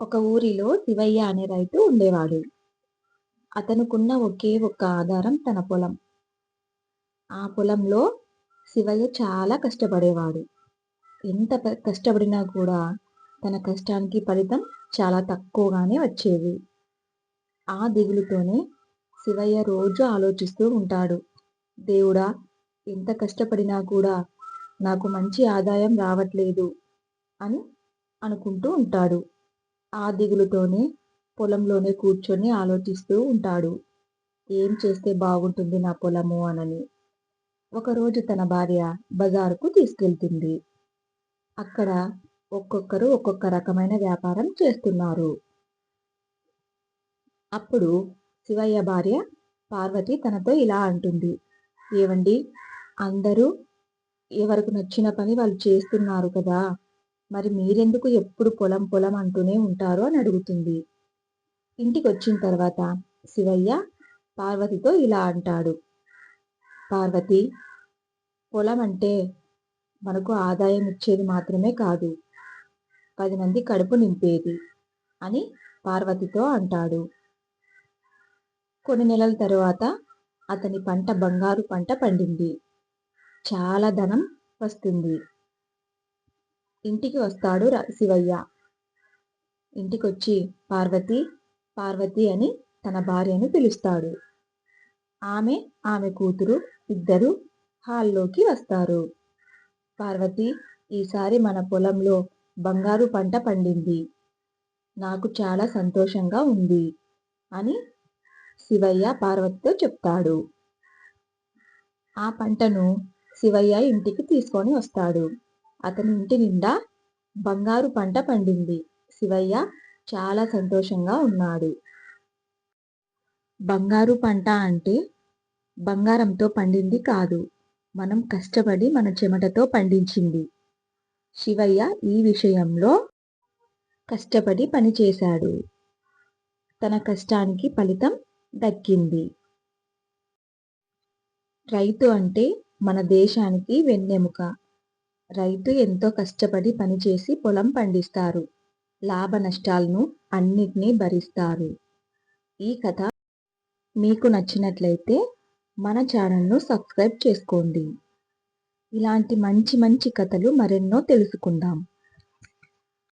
ఒక ఊరిలో శివయ్య అనే రైతు ఉండేవాడు. అతనుకున్న ఒకే ఒక్క ఆధారం తన పొలం. ఆ పొలంలో శివయ్య చాలా కష్టపడేవాడు. ఎంత కష్టపడినా కూడా తన కష్టానికి ఫలితం చాలా తక్కువగానే వచ్చేది. ఆ దిగులుతోనే శివయ్య రోజు ఆలోచిస్తూ ఉంటాడు. దేవుడా ఎంత కష్టపడినా కూడా నాకు మంచి ఆదాయం రావట్లేదు అని అనుకుంటూ ఉంటాడు. ఆ దిగులుతోనే పొలంలోనే కూర్చొని ఆలోచిస్తూ ఉంటాడు. ఏం చేస్తే బాగుంటుంది నా పొలము? అనని. ఒకరోజు తన భార్య బజారుకు తీసుకెళ్తుంది. అక్కడ ఒక్కొక్కరు ఒక్కొక్క రకమైన వ్యాపారం చేస్తున్నారు. అప్పుడు శివయ్య భార్య పార్వతి తనతో ఇలా అంటుంది. ఏవండి అందరూ ఎవరికి నచ్చిన పని వాళ్ళు చేస్తున్నారు కదా? మరి మీరెందుకు ఎప్పుడు పొలం పొలం అంటూనే ఉంటారు అని అడుగుతుంది. ఇంటికి వచ్చిన తర్వాత శివయ్య పార్వతితో ఇలా అంటాడు. పార్వతి పొలం అంటే మనకు ఆదాయం ఇచ్చేది మాత్రమే కాదు పది మంది కడుపు నింపేది అని పార్వతితో అంటాడు. కొన్ని నెలల తరువాత అతని పంట బంగారు పంట పండింది. చాలా ధనం వస్తుంది. ఇంటికి వస్తాడు ర- శివయ్య. ఇంటికొచ్చి పార్వతి పార్వతి అని తన భార్యను పిలుస్తాడు. ఆమె ఆమె కూతురు ఇద్దరు హాల్లోకి వస్తారు. పార్వతి ఈసారి మన పొలంలో బంగారు పంట పండింది. నాకు చాలా సంతోషంగా ఉంది అని శివయ్య పార్వతితో చెప్తాడు. ఆ పంటను శివయ్య ఇంటికి తీసుకొని వస్తాడు. అతని ఇంటి నిండా బంగారు పంట పండింది. శివయ్య చాలా సంతోషంగా ఉన్నాడు. బంగారు పంట అంటే బంగారంతో పండింది కాదు. మనం కష్టపడి మన చెమటతో పండించింది. శివయ్య ఈ విషయంలో కష్టపడి పనిచేశాడు తన కష్టానికి ఫలితం దక్కింది. రైతు అంటే మన దేశానికి వెన్నెముక. రైతు ఎంతో కష్టపడి పనిచేసి పొలం పండిస్తారు. లాభ నష్టాలను అన్నిటినీ భరిస్తారు. ఈ కథ మీకు నచ్చినట్లయితే మన ఛానల్ను సబ్స్క్రైబ్ చేసుకోండి. ఇలాంటి మంచి మంచి కథలు మరెన్నో తెలుసుకుందాం.